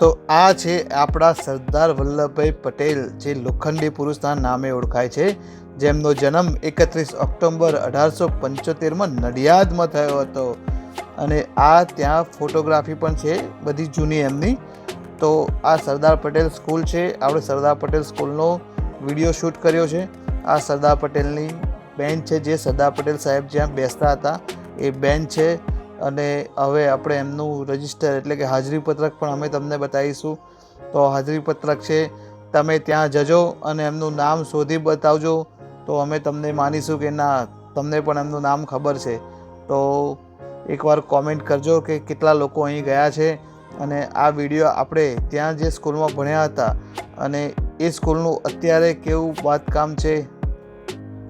તો આ છે આપણા સરદાર વલ્લભભાઈ પટેલ, જે લોખંડી પુરુષના નામે ઓળખાય છે, જેમનો જન્મ એકત્રીસ ઓક્ટોબર અઢારસો પંચોતેરમાં નડિયાદમાં થયો હતો. અને આ ત્યાં ફોટોગ્રાફી પણ છે, બધી જૂની એમની. તો આ સરદાર પટેલ સ્કૂલ છે, આપણે સરદાર પટેલ સ્કૂલનો વીડિયો શૂટ કર્યો છે. આ સરદાર પટેલની બેન્ચ છે, જે સરદાર પટેલ સાહેબ જ્યાં બેસતા હતા, એ બેન્ચ છે અને હવે આપણે એમનું રજિસ્ટર એટલે કે હાજરી પત્રક પણ અમે તમને બતાવીશું. તો હાજરી પત્રક છે, તમે ત્યાં જજો અને એમનું નામ શોધી બતાવજો. તો અમે તમને માનીશું કે ના, તમને પણ એમનું નામ ખબર છે. તો એકવાર કોમેન્ટ કરજો કે કેટલા લોકો અહીં ગયા છે. અને આ વીડિયો આપણે ત્યાં જે સ્કૂલમાં ભણ્યા હતા અને એ સ્કૂલનું અત્યારે કેવું બાંધકામ છે.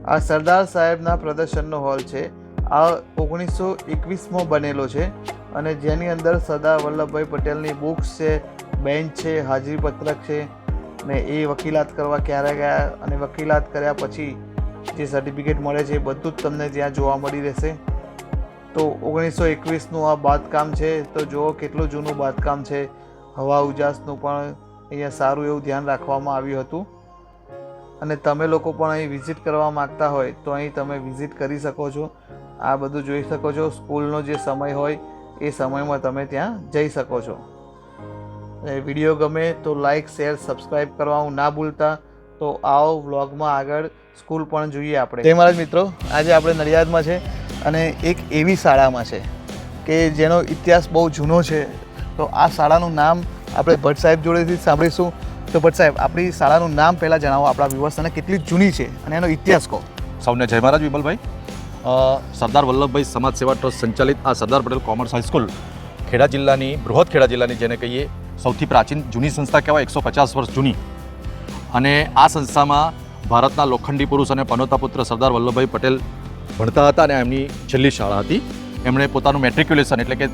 આ સરદાર સાહેબના પ્રદર્શનનો હોલ છે. આ ઓગણીસો એકવીસમાં બનેલો છે અને જેની અંદર સરદાર વલ્લભભાઈ પટેલની બુક્સ છે બેન્ચ છે હાજરી પત્રક છે ને એ વકીલાત કરવા ક્યારે ગયા અને વકીલાત કર્યા પછી જે સર્ટિફિકેટ મળે છે એ બધું જ તમને ત્યાં જોવા મળી રહેશે. તો ઓગણીસો એકવીસનું આ બાંધકામ છે, તો જુઓ કેટલું જૂનું બાંધકામ છે. હવા ઉજાસનું પણ અહીંયા સારું એવું ધ્યાન રાખવામાં આવ્યું હતું. અને તમે લોકો પણ અહીં વિઝિટ કરવા માગતા હોય તો અહીં તમે વિઝિટ કરી શકો છો. આ બધું જોઈ શકો છો. સ્કૂલનો જે સમય હોય એ સમયમાં તમે ત્યાં જઈ શકો છો. વીડિયો ગમે તો લાઈક શેર સબસ્ક્રાઈબ કરવાનું ના ભૂલતા. તો આવો વ્લોગમાં આગળ સ્કૂલ પણ જોઈએ આપણે. તે મારા મિત્રો આજે આપણે નડિયાદમાં છે અને એક એવી શાળામાં છે કે જેનો ઇતિહાસ બહુ જૂનો છે. તો આ શાળાનું નામ આપણે ભટ્ટ સાહેબ જોડેથી સાંભળીશું. તો ભટ્ટ સાહેબ આપણી શાળાનું નામ પહેલાં જણાવો. આપણા વ્યુઅર્સ કેટલી જૂની છે અને એનો ઇતિહાસ કહો. સૌને જય મહારાજ વિમલભાઈ. સરદાર વલ્લભભાઈ સમાજ સેવા ટ્રસ્ટ સંચાલિત આ Sardar Patel commerce high school Kheda જિલ્લાની, બૃહદ ખેડા જિલ્લાની જેને કહીએ, સૌથી પ્રાચીન જૂની સંસ્થા કહેવાય, એકસો પચાસ વર્ષ જૂની. અને આ સંસ્થામાં ભારતના લોખંડી પુરુષ અને પનોતા પુત્ર સરદાર વલ્લભભાઈ પટેલ ભણતા હતા અને એમની છેલ્લી શાળા હતી. એમણે પોતાનું મેટ્રિક્યુલેશન એટલે કે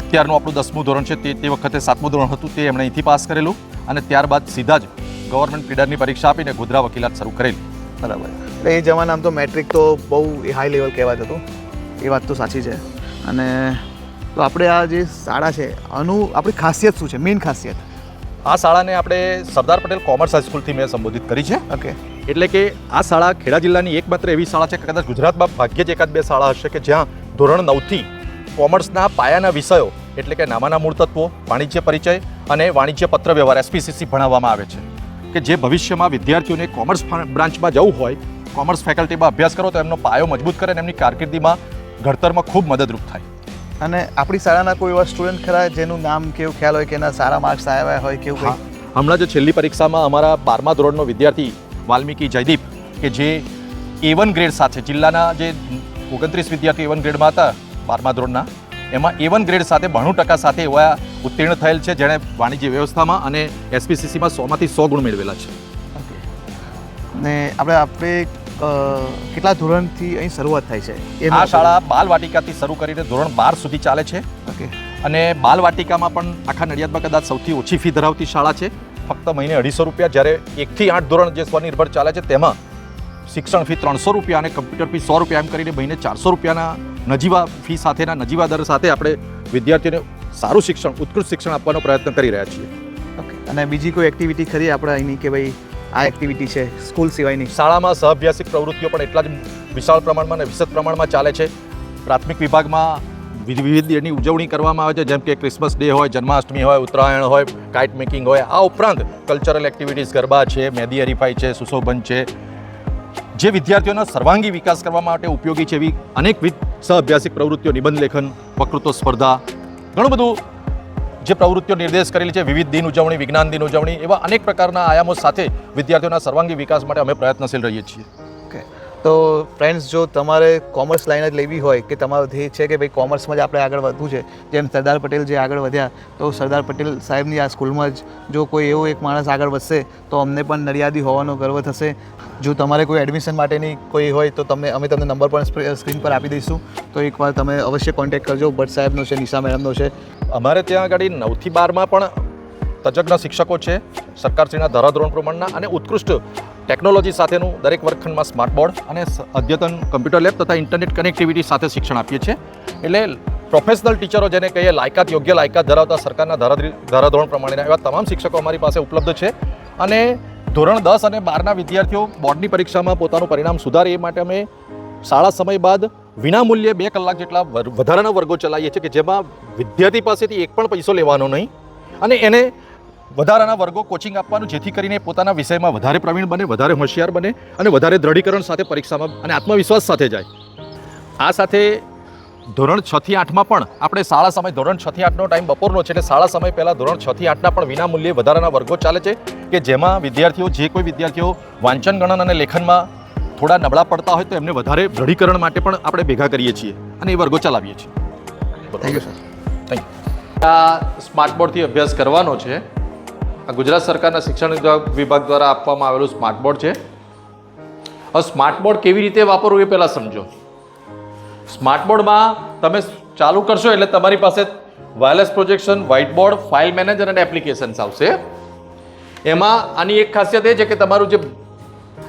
અત્યારનું આપણું દસમું ધોરણ છે તે તે વખતે સાતમું ધોરણ હતું તે એમણે અહીંથી પાસ કરેલું અને ત્યારબાદ સીધા જ ગવર્મેન્ટ પીડરની પરીક્ષા આપીને ગોધરા વકીલાત શરૂ કરેલી. બરાબર. એટલે એ જમાનામાં તો મેટ્રિક તો બહુ હાઈ લેવલ કહેવાતું હતું એ વાત તો સાચી છે. અને તો આપણે આ જે શાળા છે આનું આપણી ખાસિયત શું છે? મેઇન ખાસિયત? આ શાળાને આપણે સરદાર પટેલ કોમર્સ હાઈસ્કૂલથી મેં સંબોધિત કરી છે. ઓકે એટલે કે આ શાળા ખેડા જિલ્લાની એકમાત્ર એવી શાળા છે કે કદાચ ગુજરાતમાં ભાગ્યે જ એકાદ બે શાળા હશે કે જ્યાં ધોરણ નવથી કોમર્સના પાયાના વિષયો એટલે કે નામાના મૂળ તત્વો વાણિજ્ય પરિચય અને વાણિજ્ય પત્ર વ્યવહાર એસપીસીસી ભણાવવામાં આવે છે. કે જે ભવિષ્યમાં વિદ્યાર્થીઓને કોમર્સ બ્રાન્ચમાં જવું હોય કોમર્સ ફેકલ્ટીમાં અભ્યાસ કરો તો એમનો પાયો મજબૂત કરે અને એમની કારકિર્દીમાં ઘડતરમાં ખૂબ મદદરૂપ થાય. અને આપણી શાળાના કોઈ એવા સ્ટુડન્ટ ખરા જેનું નામ કેવું ખ્યાલ હોય કે એના સારા માર્ક્સ આવ્યા હોય કેવું કંઈ હમણાં જે છેલ્લી પરીક્ષામાં અમારા બારમા ધોરણનો વિદ્યાર્થી વાલ્મીકી જયદીપ કે જે એ વન ગ્રેડ સાથે જિલ્લાના જે ઓગણત્રીસ વિદ્યાર્થીઓ એ વન ગ્રેડમાં હતા બારમા ધોરણના એમાં એ વન ગ્રેડ સાથે બાણું ટકા સાથે એવા ઉત્તીર્ણ થયેલ છે જેણે વાણિજ્ય વ્યવસ્થામાં અને એસપીસીસીમાં સોમાંથી સો ગુણ મેળવેલા છે. ને આપણે આપણે કેટલા ધોરણથી અહીં શરૂઆત થાય છે? એ આ શાળા બાલ વાટિકાથી શરૂ કરીને ધોરણ બાર સુધી ચાલે છે. ઓકે. અને બાલ વાટિકામાં પણ આખા નડિયાદમાં કદાચ સૌથી ઓછી ફી ધરાવતી શાળા છે. ફક્ત મહિને અઢીસો રૂપિયા જ્યારે એકથી આઠ ધોરણ જે સ્વનિર્ભર ચાલે છે તેમાં શિક્ષણ ફી ત્રણસો રૂપિયા અને કમ્પ્યુટર ફી સો રૂપિયા એમ કરીને મહિને ચારસો રૂપિયાના નજીવા ફી સાથેના નજીવા દર સાથે આપણે વિદ્યાર્થીઓને સારું શિક્ષણ ઉત્કૃષ્ટ શિક્ષણ આપવાનો પ્રયત્ન કરી રહ્યા છીએ. અને બીજી કોઈ એક્ટિવિટી ખરી આપણે અહીંની કે ભાઈ આ એક્ટિવિટી છે સ્કૂલ સિવાયની? શાળામાં સહઅભ્યાસિક પ્રવૃત્તિઓ પણ એટલા જ વિશાળ પ્રમાણમાં અને વિશદ પ્રમાણમાં ચાલે છે. પ્રાથમિક વિભાગમાં વિવિધ એની ઉજવણી કરવામાં આવે છે જેમ કે ક્રિસમસ ડે હોય જન્માષ્ટમી હોય ઉત્તરાયણ હોય કાઇટ મેકિંગ હોય. આ ઉપરાંત કલ્ચરલ એક્ટિવિટીઝ ગરબા છે મહેંદી હરીફાઈ છે સુશોભન છે જે વિદ્યાર્થીઓના સર્વાંગી વિકાસ કરવા માટે ઉપયોગી છે એવી અનેકવિધ સહઅભ્યાસિક પ્રવૃત્તિઓ, નિબંધ લેખન વકૃત્વ સ્પર્ધા, ઘણું બધું જે પ્રવૃત્તિઓ નિર્દેશ કરેલી છે, વિવિધ દિન ઉજવણી, વિજ્ઞાન દિન ઉજવણી, એવા અનેક પ્રકારના આયામો સાથે વિદ્યાર્થીઓના સર્વાંગી વિકાસ માટે અમે પ્રયત્નશીલ રહીએ છીએ. તો ફ્રેન્ડ્સ જો તમારે કોમર્સ લાઈન જ લેવી હોય કે તમારો ધ્યેય છે કે ભાઈ કોમર્સમાં જ આપણે આગળ વધવું છે, જેમ સરદાર પટેલ જે આગળ વધ્યા, તો સરદાર પટેલ સાહેબની આ સ્કૂલમાં જ જો કોઈ એવો એક માણસ આગળ વધશે, તો અમને પણ નડિયાદી હોવાનો ગર્વ થશે. જો તમારે કોઈ એડમિશન માટેની કોઈ હોય, તો તમે અમે તમને નંબર પણ સ્ક્રીન પર આપી દઈશું. તો એકવાર તમે અવશ્ય કોન્ટેક્ટ કરજો. ભટ્ટ સાહેબનો છે, નિશા મેડમનો છે. અમારે ત્યાં આગળ નવથી બારમાં પણ તજજ્ઞ શિક્ષકો છે, સરકારશ્રીના ધારાધોરણ પ્રમાણના અને ઉત્કૃષ્ટ ટેકનોલોજી સાથેનું દરેક વર્ગખંડમાં સ્માર્ટ બોર્ડ અને અદ્યતન કમ્પ્યુટર લેબ તથા ઇન્ટરનેટ કનેક્ટિવિટી સાથે શિક્ષણ આપીએ છીએ. એટલે પ્રોફેશનલ ટીચરો જેને કહીએ, લાયકાત, યોગ્ય લાયકાત ધરાવતા સરકારના ધારાધરી- ધારાધોરણ પ્રમાણેના એવા તમામ શિક્ષકો અમારી પાસે ઉપલબ્ધ છે. અને ધોરણ દસ અને બારના વિદ્યાર્થીઓ બોર્ડની પરીક્ષામાં પોતાનું પરિણામ સુધારે એ માટે અમે શાળા સમય બાદ વિનામૂલ્યે બે કલાક જેટલા વધારાના વર્ગો ચલાવીએ છીએ કે જેમાં વિદ્યાર્થી પાસેથી એક પણ પૈસો લેવાનો નહીં. અને એને વધારાના વર્ગો કોચિંગ આપવાનું જેથી કરીને પોતાના વિષયમાં વધારે પ્રવીણ બને વધારે હોશિયાર બને અને વધારે દ્રઢીકરણ સાથે પરીક્ષામાં અને આત્મવિશ્વાસ સાથે જાય. આ સાથે ધોરણ છ થી આઠમાં પણ આપણે શાળા સમય ધોરણ છ થી આઠનો ટાઈમ બપોરનો છે એટલે શાળા સમય પહેલાં ધોરણ છ થી આઠના પણ વિનામૂલ્યે વધારાના વર્ગો ચાલે છે કે જેમાં વિદ્યાર્થીઓ જે કોઈ વિદ્યાર્થીઓ વાંચન ગણન અને લેખનમાં થોડા નબળા પડતા હોય તો એમને વધારે દ્રઢીકરણ માટે પણ આપણે ભેગા કરીએ છીએ અને એ વર્ગો ચલાવીએ છીએ. Thank you sir thank you આ સ્માર્ટ બોર્ડથી અભ્યાસ કરવાનો છે. આ ગુજરાત સરકારના શિક્ષણ વિભાગ વિભાગ દ્વારા આપવામાં આવેલું સ્માર્ટ બોર્ડ છે. હવે સ્માર્ટ બોર્ડ કેવી રીતે વાપરવું એ પહેલાં સમજો. સ્માર્ટ બોર્ડમાં તમે ચાલુ કરશો એટલે તમારી પાસે wireless projection whiteboard file manager અને એપ્લિકેશન્સ આવશે. એમાં આની એક ખાસિયત એ છે કે તમારું જે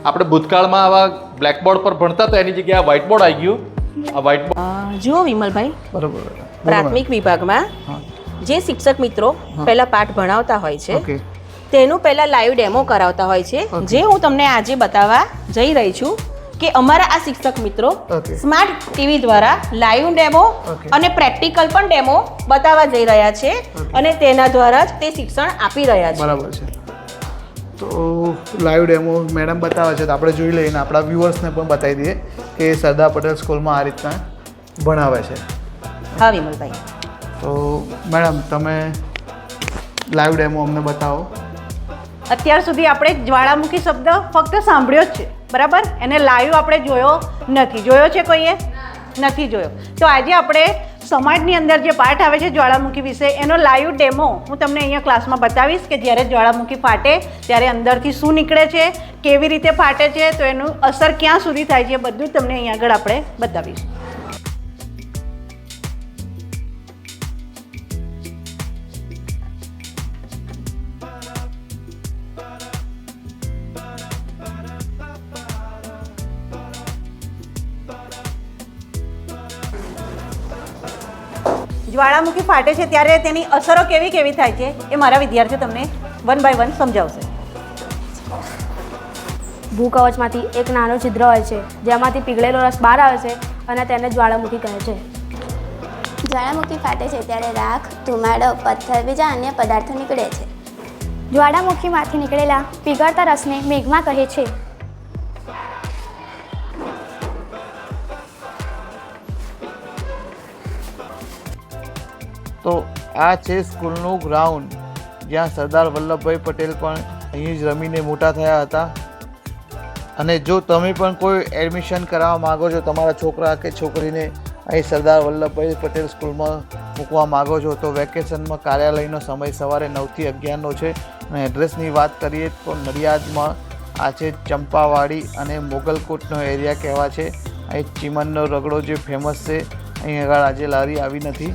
આપણે ભૂતકાળમાં આવા બ્લેકબોર્ડ પર ભણતા હતા એની જગ્યાએ વ્હાઇટબોર્ડ આવી ગયું. આ વ્હાઇટ બોર્ડ અ, જુઓ વિમલભાઈ. બરાબર પ્રાથમિક વિભાગમાં જે શિક્ષક મિત્રો પહેલા પાઠ ભણાવતા હોય છે તેનું પહેલા લાઈવ ડેમો કરાવતા હોય છે. જે હું તમને આજે બતાવવા જઈ રહી છું કે અમારા આ શિક્ષક મિત્રો સ્માર્ટ ટીવી દ્વારા લાઈવ ડેમો અને પ્રેક્ટિકલ પણ ડેમો બતાવવા જઈ રહ્યા છે અને તેના દ્વારા જ તે શિક્ષણ આપી રહ્યા છે. બરાબર છે. તો લાઈવ ડેમો મેડમ બતાવે છે તો આપણે જોઈ લઈને આપણા વ્યુઅર્સને પણ બતાવી દઈએ કે સરદાર પટેલ સ્કૂલમાં આ રીતના ભણાવે છે. હા વિમલભાઈ. તો મેડમ, તમે લાઈવ ડેમો અમને બતાવો. અત્યાર સુધી આપણે જ્વાળામુખી શબ્દ ફક્ત સાંભળ્યો જ છે, બરાબર? એને લાઈવ આપણે જોયો નથી. જોયો છે કોઈએ? નથી જોયો. તો આજે આપણે સમાજની અંદર જે પાઠ આવે છે જ્વાળામુખી વિશે, એનો લાઈવ ડેમો હું તમને અહીંયા ક્લાસમાં બતાવીશ કે જ્યારે જ્વાળામુખી ફાટે, ત્યારે અંદરથી શું નીકળે છે, કેવી રીતે ફાટે છે, તો એનું અસર ક્યાં સુધી થાય છે બધું તમને અહીંયા આગળ આપણે બતાવીશું. જ્વાળામુખી ફાટે છે ત્યારે તેની અસરો કેવી કેવી થાય છે એ મારા વિદ્યાર્થીઓ તમને વન બાય વન સમજાવશે. ભૂકવચમાંથી એક નાનો છિદ્ર હોય છે જેમાંથી પીગળેલો રસ બહાર આવે છે અને તેને જ્વાળામુખી કહે છે. જ્વાળામુખી ફાટે છે ત્યારે રાખ ધુમાડો પથ્થર બીજા અન્ય પદાર્થો નીકળે છે. જ્વાળામુખીમાંથી નીકળેલા પીગળતા રસને મેઘમાં કહે છે. તો આ છે સ્કૂલનું ગ્રાઉન્ડ, જ્યાં સરદાર વલ્લભભાઈ પટેલ પણ અહીં જ રમીને મોટા થયા હતા. અને જો તમે પણ કોઈ એડમિશન કરાવવા માગો છો, તમારા છોકરા કે છોકરીને અહીં સરદાર વલ્લભભાઈ પટેલ સ્કૂલમાં મૂકવા માગો છો, તો વેકેશનમાં કાર્યાલયનો સમય સવારે નવથી અગિયારનો છે. અને એડ્રેસની વાત કરીએ તો નડિયાદમાં આ છે ચંપાવાડી અને મોગલકોટનો એરિયા કહેવા છે. અહીં ચીમનનો રગડો જે ફેમસ છે, અહીં આગળ આજે લારી આવી નથી.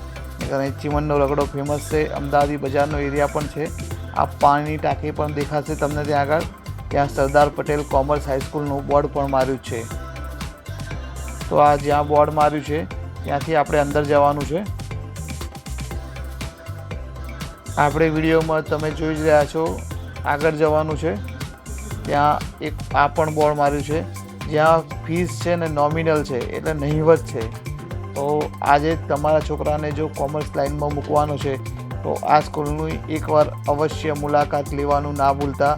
અને ચીમનનો રગડો ફેમસ છે. અમદાવાદી બજારનો એરિયા પણ છે. આ પાણીની ટાંકી પણ દેખાશે તમને ત્યાં આગળ. ત્યાં સરદાર પટેલ કોમર્સ હાઈસ્કૂલનું બોર્ડ પણ માર્યું છે. તો આ જ્યાં બોર્ડ માર્યું છે, ત્યાંથી આપણે અંદર જવાનું છે. આપણે વિડીયોમાં તમે જોઈ જ રહ્યા છો, આગળ જવાનું છે. ત્યાં એક આ પણ બોર્ડ માર્યું છે. જ્યાં ફીસ છે ને નોમિનલ છે, એટલે નહીવત છે. તો આજે તમારા છોકરાને જો કોમર્સ લાઇનમાં મૂકવાનો છે, તો આ સ્કૂલની એકવાર અવશ્ય મુલાકાત લેવાનું ના ભૂલતા.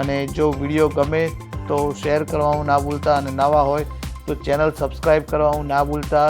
અને જો વીડિયો ગમે તો શેર કરવાનું ના ભૂલતા અને નવા હોય તો ચેનલ સબસ્ક્રાઈબ કરવાનું ના ભૂલતા.